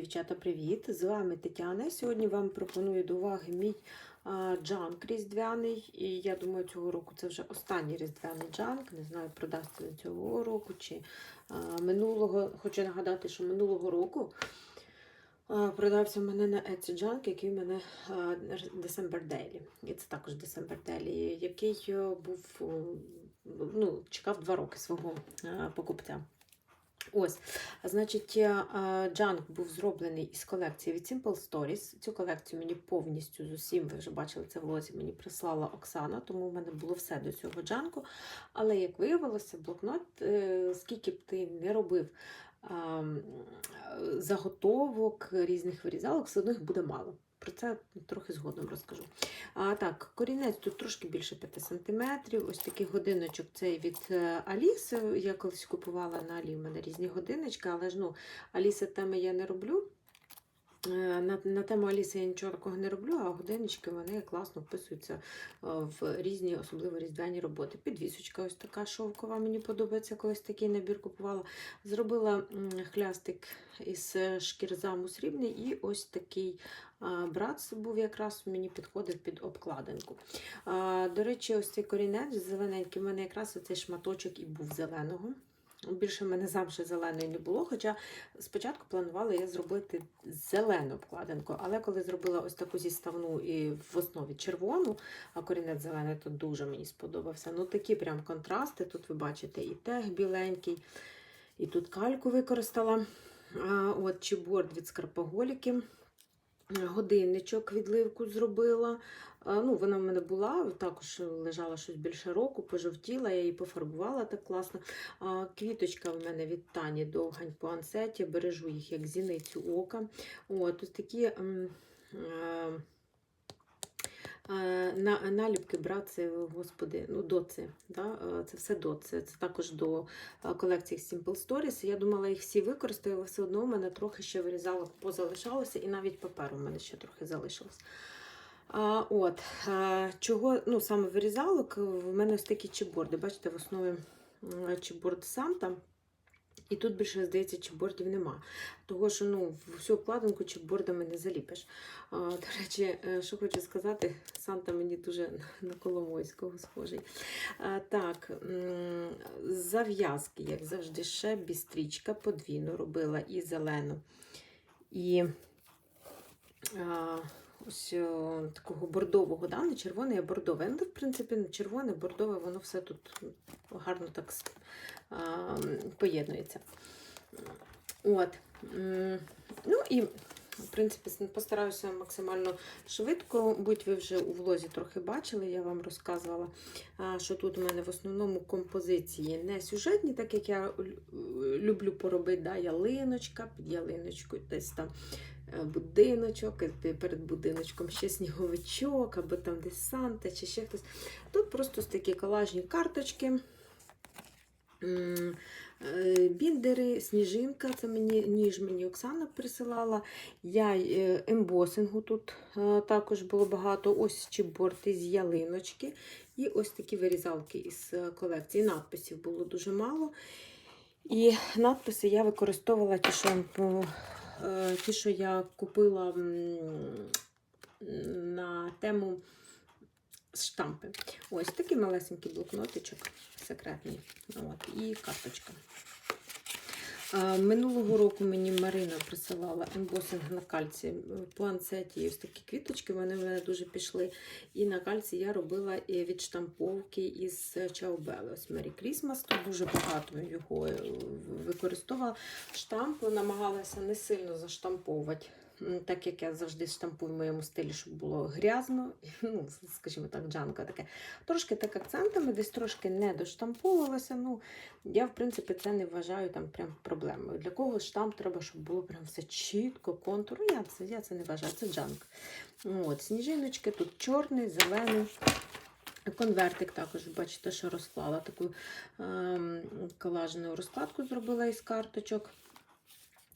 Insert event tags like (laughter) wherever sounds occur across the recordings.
Дівчата, привіт! З вами Тетяна. Сьогодні вам пропоную до уваги мій джанк різдвяний. І я думаю, цього року це вже останній різдвяний джанк. Не знаю, продасться він цього року чи минулого. Хочу нагадати, що минулого року продався в мене на Etsy джанк, який в мене December Daily. І це також December Daily, який е, був, ну, чекав два роки свого а, покупця. Ось, значить, е, джанк був зроблений із колекції від Simple Stories. Цю колекцію мені повністю з усім, ви вже бачили це в лозі, мені прислала Оксана, тому в мене було все до цього джанку. Але, як виявилося, блокнот, е, скільки б ти не робив заготовок, різних вирізалок, все одно їх буде мало. Про це трохи згодом розкажу. А так, корінець тут трошки більше 5 см. Ось такий годиночок цей від Аліси. Аліс. Я колись купувала на Алі, в мене різні годиночки, але ж ну, Аліса теми я не роблю. Е, На, на тему Аліси я нічого такого не роблю, а годиннички вони класно вписуються е, в різні, особливо різдвяні роботи. Підвісочка ось така шовкова, мені подобається, колись такий набір купувала. Зробила хлястик із е, шкірзаму срібний і ось такий а, братс був якраз мені підходив під обкладинку. До речі, ось цей корінець зелененький, в мене якраз оцей шматочок і був зеленого. Більше в мене завжди зеленої не було, хоча спочатку планувала я зробити зелену обкладинку, але коли зробила ось таку зіставну і в основі червону, а корінець зелений, то дуже мені сподобався. Ну такі прям контрасти. Тут ви бачите і тег біленький, і тут кальку використала. А, От чіборд від скарпоголіки. Годинничок відливку зробила. Ну, Вона в мене була, також лежала щось більше року, пожовтіла, я її пофарбувала так класно. Квіточка в мене від Тані довгань по ансеті, бережу їх як зіницю ока. От, ось такі е, е, на, наліпки братці, господи, ну, доці. Да? Це все доці. Це також до колекції Simple Stories. Я думала, їх всі використаю, але все одно у мене трохи ще вирізало, позалишалося, і навіть паперу в мене ще трохи залишилось. А, от, а, чого, ну, саме вирізалок, в мене ось такі чіпборди. Бачите, в основі м, чіпборд Санта. І тут більше, здається, чіпбордів нема. Того, що ну, всю обкладинку чіпбордами не заліпиш. А, до речі, е, що хочу сказати, Санта мені дуже (laughs) на Коломойського схожий. А, так, зав'язки, як завжди, ще бістрічка подвійно робила і зелену. І а, ось о, такого бордового, да? не червоне, а бордове. Ну, в принципі, не червоне, бордове, воно все тут гарно так а, поєднується. От. Ну і, в принципі, постараюся максимально швидко, будь ви вже у влозі трохи бачили, я вам розказувала, що тут у мене в основному композиції не сюжетні, так як я люблю поробити да, ялиночка, під ялиночкою десь там е, будиночок, перед будиночком ще сніговичок, або там десь Санта, чи ще хтось. Тут просто такі колажні карточки. Е, Біндери, сніжинка, це мені ніж мені Оксана присилала. Я е, ембосингу тут е, також було багато. Ось чіпборти з ялиночки. І ось такі вирізалки із е, колекції. Надписів було дуже мало. І надписи я використовувала ті, що, е, е, ті, що я купила на тему штампи. Ось такий малесенький блокнотичок, секретний. От, і карточка. Минулого року мені Марина присилала ембосинг на кальці е, по ансеті. І ось такі квіточки вони в мене дуже пішли. І на кальці я робила і відштамповки із Чаобели. Ось Мері Крісмас. Тут дуже багато його е, використовувала. Штамп намагалася не сильно заштамповувати. Так як я завжди штампую в моєму стилі, щоб було грязно, (laughs) ну, скажімо так, джанка таке. Трошки так акцентами, десь трошки не доштамповувалася. Ну, я, в принципі, це не вважаю там прям проблемою. Для когось штамп треба, щоб було прям все чітко, контур. Я це, я це не вважаю, це джанк. От, сніжиночки, тут чорний, зелений. Конвертик також, бачите, що розклала таку ем, колажену розкладку зробила із карточок.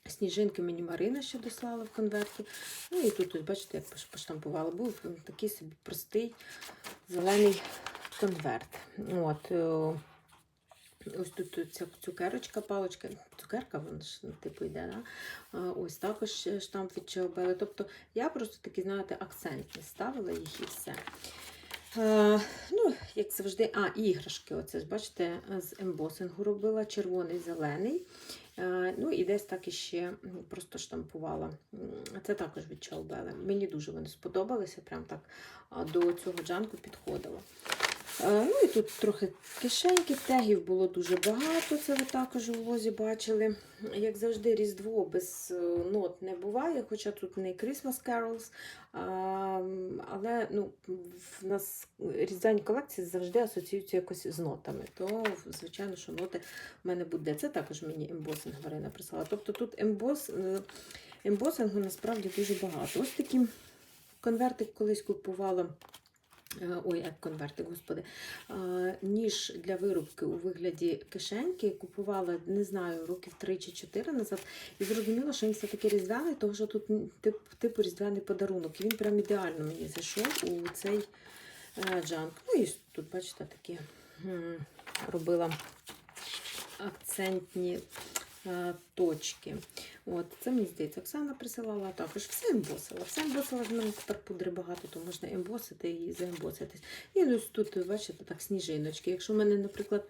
Сніжинки мені Марина ще дослала в конверті. Ну і тут, бачите, як поштампувала. Був такий собі простий зелений конверт. От, е, Ось тут ця цукерочка, палочка, цукерка, вона ж ну, типу йде, да? Ось також штамп від Чеобели. Тобто я просто такі, знаєте, акцентні ставила їх і все. Е, ну, як завжди, а, іграшки. Оце бачите, з ембосингу робила червоний, зелений. Е, ну і десь так іще просто штампувала. Це також від Чаубели. Мені дуже вони сподобалися, прям так до цього джанку підходило. Е, Ну і тут трохи кишеньки, тегів було дуже багато, це ви також у влозі бачили. Як завжди, Різдво без е, нот не буває, хоча тут не Christmas Carols, але ну, в нас різдвяні колекції завжди асоціюються якось з нотами. То, звичайно, що ноти в мене буде. Це також мені ембосинг Марина прислала. Тобто тут ембос, е, ембосингу насправді дуже багато. Ось такі конвертик колись купувала. Е, Ой, як конвертик, господи. Е, Ніж для вирубки у вигляді кишеньки купувала, не знаю, років 3 чи 4 назад. І зрозуміла, що він все-таки різдвяний, тому що тут тип, типу різдвяний подарунок. І він прям ідеально мені зайшов у цей е, джанк. Ну і тут, бачите, такі робила акцентні точки. От, це мені здається, Оксана присилала також. Все ембосила. Все ембосила, в мене тепер пудри багато, то можна ембосити і заембоситись. І ось тут, бачите, так, сніжиночки. Якщо в мене, наприклад,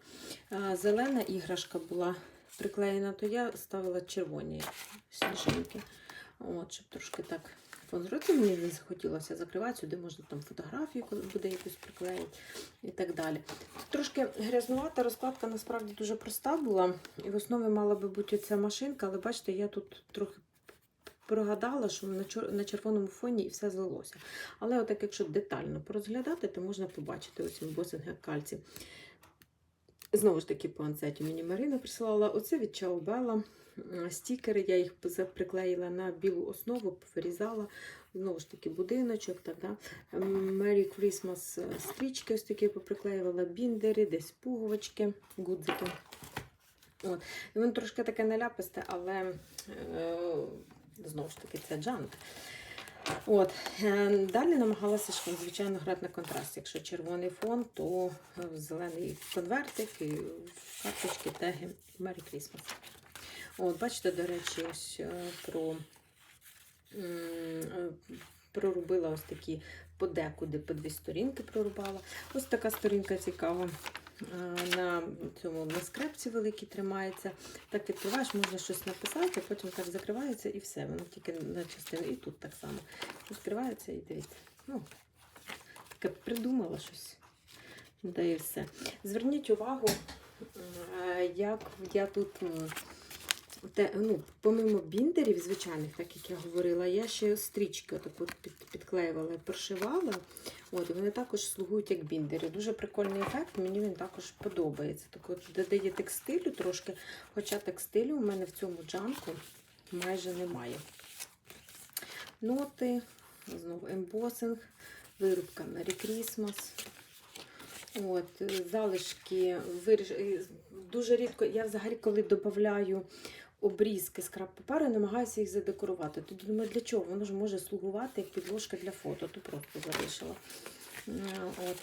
зелена іграшка була приклеєна, то я ставила червоні сніжинки. От, щоб трошки так фон зробити. Мені не захотілося закривати, сюди можна там фотографію, коли буде якусь приклеїти і так далі. Трошки грязнувата розкладка насправді дуже проста була. І в основі мала би бути ця машинка, але бачите, я тут трохи прогадала, що на, червоному фоні і все злилося. Але отак, якщо детально порозглядати, то можна побачити ось босинг кальці. Знову ж таки, по анцеті мені Марина присилала. Оце від Чаубела. Стікери, я їх приклеїла на білу основу, вирізала. Знову ж таки, будиночок. Так, да. Merry Christmas е, стрічки ось такі поприклеювала, біндери, десь пуговички, гудзики. От. І Воно трошки таке наляписте, але е, знову ж таки це джанк. От. е, Далі намагалася звичайно, грати на контраст. Якщо червоний фон, то е, зелений конвертик, і карточки, теги. Merry Christmas. От, бачите, до речі, ось е, про е, проробила ось такі подекуди по дві сторінки прорубала. Ось така сторінка цікава. Е, На цьому на скрепці великій тримається. Так відкриваєш, можна щось написати, потім так закривається і все. Воно тільки на частину. І тут так само. Відкривається і дивіться. Ну, таке придумала щось. Да і все. Зверніть увагу, як я тут. Ну, помимо біндерів звичайних, так як я говорила, я ще стрічки під, підклеювала і прошивала. От, вони також слугують як біндери. Дуже прикольний ефект, мені він також подобається. Так от додає текстилю трошки, хоча текстилю у мене в цьому джанку майже немає. Ноти, знову ембосинг, вирубка Merry Christmas. От, залишки виріж... е, Дуже рідко, я взагалі, коли додаю обрізки з крап паперу, намагаюся їх задекорувати. Тоді думаю, для чого? Воно ж може слугувати як підложка для фото, то просто залишила. Е, От.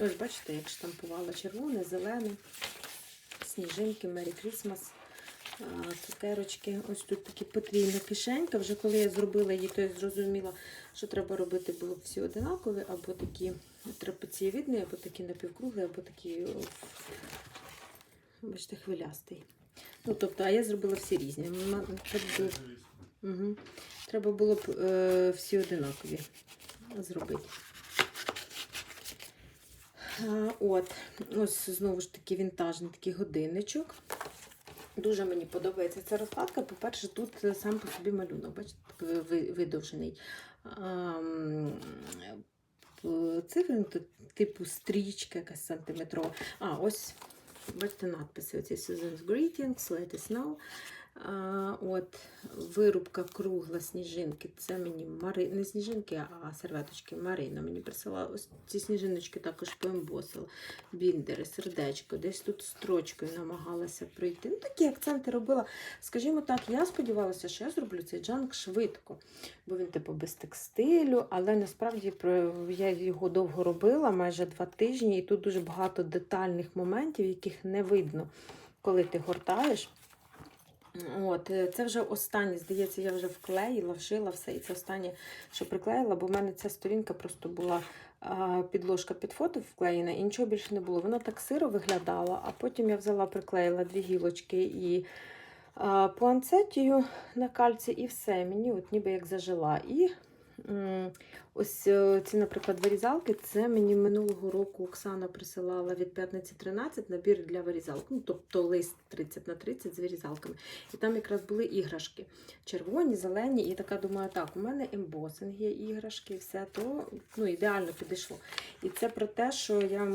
Ось бачите, як штампувала червоне, зелене, сніжинки, Merry Christmas, е, цукерочки. Ось тут такі потрійна кишенька. Вже коли я зробила її, то я зрозуміла, що треба робити було всі одинакові, або такі трапецієвидні, або такі напівкруглі, або такі, бачите, хвилястий. Ну, тобто, а я зробила всі різні. Треба було, угу. треба було б е, всі одинакові зробити. А, От, ось знову ж таки вінтажний такий годинничок. Дуже мені подобається ця розкладка. По-перше, тут сам по собі малюнок, бачите, такий видовжений. П- Цифри, типу стрічка якась сантиметрова. А, ось, бачите, надписи. Оці Season's Greetings, Let us know. От, вирубка кругла сніжинки. Це мені Мари... не сніжинки, а серветочки. Марина мені присилала. Ось ці сніжиночки також поембосила. Біндери, сердечко, десь тут строчкою намагалася пройти. Ну, такі акценти робила. Скажімо так, я сподівалася, що я зроблю цей джанк швидко, бо він, типу, без текстилю, але насправді я його довго робила, майже два тижні, і тут дуже багато детальних моментів, яких не видно, коли ти гортаєш. От, е, це вже останнє, здається, я вже вклеїла, вшила все. І це останнє, що приклеїла, бо в мене ця сторінка просто була підложка під фото вклеєна, і нічого більше не було. Воно так сиро виглядало, а потім я взяла, приклеїла дві гілочки і планцетію на кальці, і все. Мені от ніби як зажила. І ось е, ці, наприклад, вирізалки, це мені минулого року Оксана присилала від п'ятниці 13 набір для вирізалок. Ну, тобто лист 30 на 30 з вирізалками. І там якраз були іграшки. Червоні, зелені, і така думаю, так, у мене ембосинг є іграшки, і все то ну, ідеально підійшло. І це про те, що я.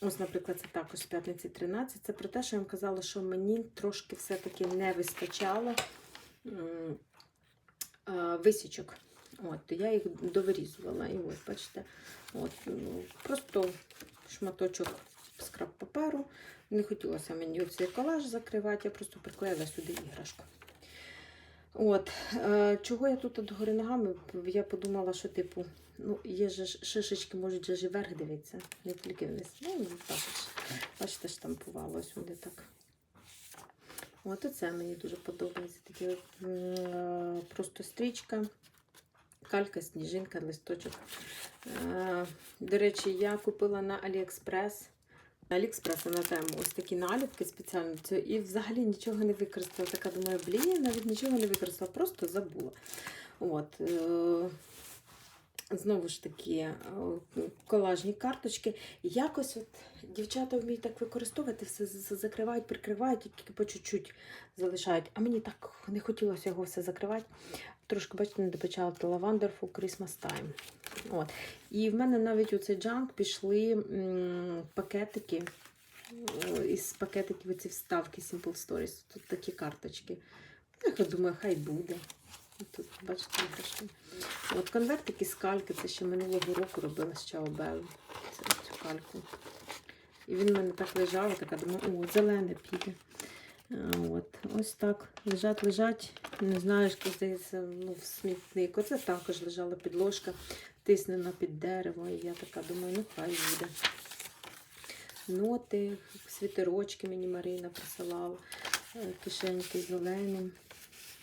Ось, наприклад, це також з п'ятниці 13. Це про те, що я вам казала, що мені трошки все-таки не вистачало а, висічок. От, я їх довирізувала. І ось, бачите, от, ну, просто шматочок скраб паперу. Не хотілося мені оцей колаж закривати, я просто приклеїла сюди іграшку. От, е, чого я тут догори ногами? Я подумала, що типу, ну, є ж шишечки, можуть же і вверх дивитися, не тільки вниз. Ну, так. Бачите, штампувало сюди так. От оце мені дуже подобається. Такі е, просто стрічка, калька, сніжинка, листочок. Е, До речі, я купила на Аліекспрес. На Аліекспрес на тему ось такі наліпки спеціально. І взагалі нічого не використала. Така думаю, блін, навіть нічого не використала, просто забула. От, е, Знову ж таки, е, колажні карточки. Якось от дівчата вміють так використовувати, все закривають, прикривають, тільки по чуть-чуть залишають. А мені так не хотілося його все закривати. Трошки, бачите, не допечала то Wonderful Christmas Time. От. І в мене навіть у цей джанк пішли м, пакетики. е, Із пакетиків ці вставки Simple Stories. Тут такі карточки. Ну, Я думаю, хай буде. Тут, бачите, іграшки. От конвертики з кальки, це ще минулого року робила з Чаобел. Це ось цю кальку. І він в мене так лежав, така думаю, о, зелене піде. От, ось так. Лежать, лежать. Не знаю, що здається, ну, в смітник. Оце також лежала підложка, тиснена під дерево. І я така думаю, ну хай буде. Ноти, світерочки мені Марина присилала, е, кишеньки зеленим.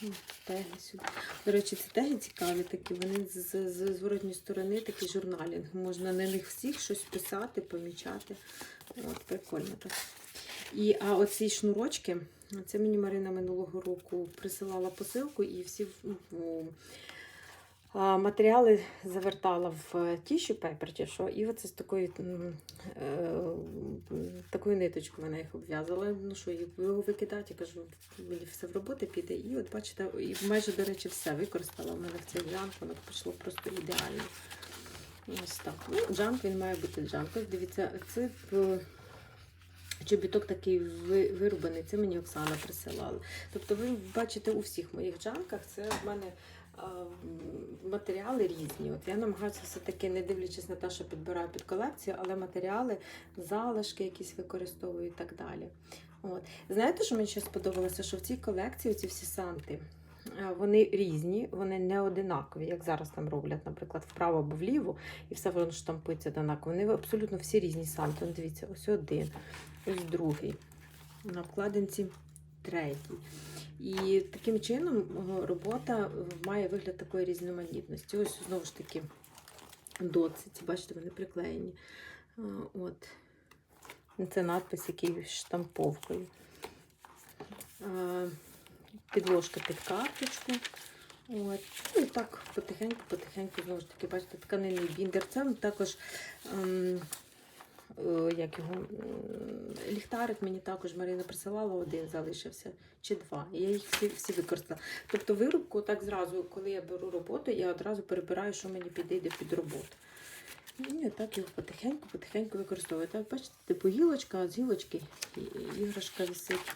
М, Теги сюди. До речі, ці теги цікаві такі. Вони з, з, з зворотньої сторони такий журналінг. Можна на них всіх щось писати, помічати. От, прикольно так. І, а оці шнурочки, це мені Марина минулого року присилала посилку і всі ну, а, матеріали завертала в тішю пепер, чи що, і оце з такої, м, е, такою ниточкою вона їх обв'язала. Ну що, його викидати, я кажу, мені все в роботи піде. І от бачите, і майже, до речі, все використала в мене в цей джанк, воно пішло просто ідеально. Ось так. Ну, джанк він має бути джанк. Ось дивіться, це чобіток такий вирубаний, це мені Оксана присилала. Тобто ви бачите у всіх моїх джанках, це в мене матеріали різні. От я намагаюся все-таки, не дивлячись на те, що підбираю під колекцію, але матеріали, залишки якісь використовую і так далі. От. Знаєте, що мені ще сподобалося? Що в цій колекції ці всі санти. Вони різні, вони не одинакові, як зараз там роблять, наприклад, вправо або вліво, і все воно штампується однаково. Вони абсолютно всі різні санти. Дивіться, ось один, ось другий. На вкладинці третій. І таким чином е, робота має вигляд такої різноманітності. Ось знову ж таки доциці, бачите, вони приклеєні. Е, От. Це надпис, який штамповкою. Е, Підложка під карточку. От. Ну і так потихеньку, потихеньку, знову ж таки, бачите, тканинний біндер. Це також ем, е, як його, ліхтарик мені також Марина присилала, один залишився чи два. Я їх всі, всі використала. Тобто вирубку так зразу, коли я беру роботу, я одразу перебираю, що мені підійде під роботу. І так його потихеньку, потихеньку використовую. Так, бачите, типу гілочка, з гілочки іграшка висить.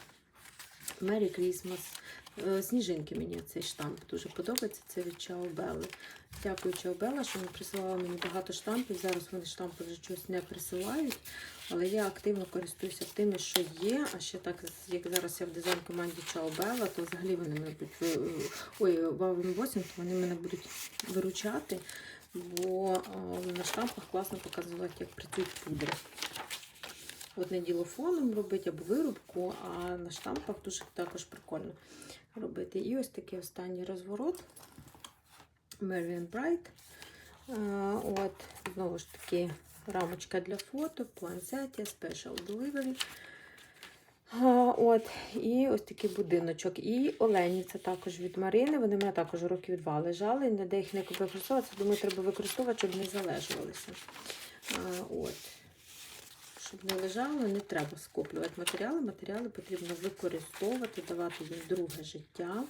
Merry Christmas. Е, Сніжинки мені цей штамп дуже подобається. Це від Чао Белли. Дякую, Чао Белла, що вони присилали мені багато штампів. Зараз вони штампи вже щось не присилають. Але я активно користуюся тими, що є. А ще так, як зараз я в дизайн команді Чао Белла, то взагалі вони мене будуть ой, в Авен 8, то вони мене будуть виручати, бо на штампах класно показувати, як працюють пудри. От не діло фоном робити або вирубку, а на штампах дуже також прикольно робити. І ось такий останній розворот. Marian Bright. От, знову ж таки, рамочка для фото, планцетія, Special Delivery. От, і ось такий будиночок. І Олені, це також від Марини. Вони в мене також років два лежали. Ніде їх не використовуватися. Думаю, треба використовувати, щоб не залежувалися. От. Щоб не лежало, не треба скоплювати матеріали. Матеріали потрібно використовувати, давати їм друге життя.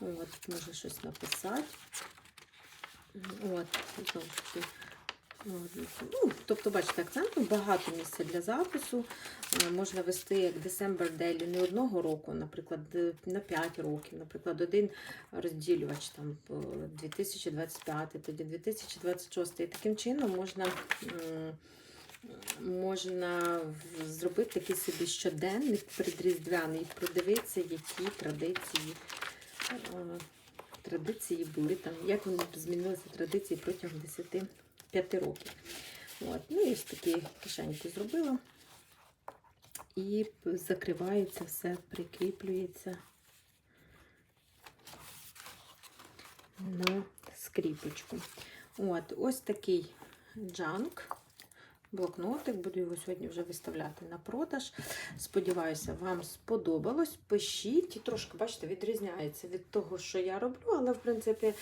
От, можна щось написати. От, знову. Ну, тобто, бачите, акценту багато місця для запису. Е, Можна вести як December Daily не одного року, наприклад, е, на 5 років. Наприклад, один розділювач там 2025, тоді 2026. І таким чином можна. Можна зробити такий собі щоденник предріздвяний і продивитися, які традиції, е, традиції були там, як вони змінилися традиції протягом 10-5 років. От. Ну і ось такі кишеньки зробила. І закривається все, прикріплюється на скріпочку. От, ось такий джанк блокнотик. Буду його сьогодні вже виставляти на продаж. Сподіваюся, вам сподобалось. Пишіть трошки, бачите, відрізняється від того, що я роблю, але в принципі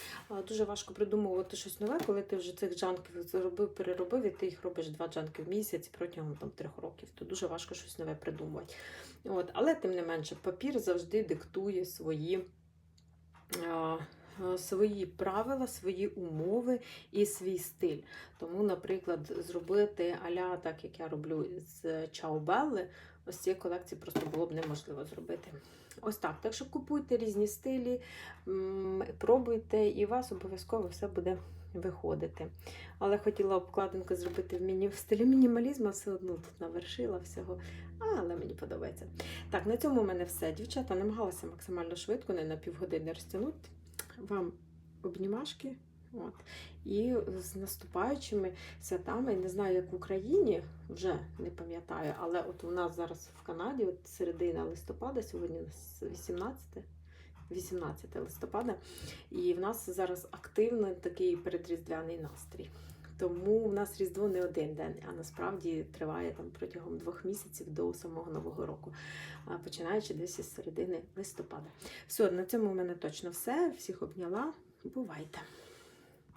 дуже важко придумувати щось нове, коли ти вже цих джанків зробив, переробив, і ти їх робиш два джанки в місяць протягом там, трьох років. То дуже важко щось нове придумувати. От, але тим не менше, папір завжди диктує свої. А, Свої правила, свої умови і свій стиль. Тому, наприклад, зробити аля, так як я роблю з Чаубелли, ось цієї колекції просто було б неможливо зробити. Ось так. Так що купуйте різні стилі, пробуйте, і у вас обов'язково все буде виходити. Але хотіла обкладинку зробити в, міні... в стилі мінімалізму, а все одно тут навершила всього. Але мені подобається. Так, на цьому в мене все. Дівчата намагалася максимально швидко, не на півгодини розтягнути. Вам обнімашки. От. І з наступаючими святами, не знаю, як в Україні, вже не пам'ятаю, але от у нас зараз в Канаді, от середина листопада, сьогодні у нас 18, 18 листопада, і в нас зараз активний такий передріздвяний настрій. Тому в нас Різдво не один день, а насправді триває там протягом двох місяців до самого Нового року, починаючи десь із середини листопада. Все, на цьому в мене точно все. Всіх обняла. Бувайте!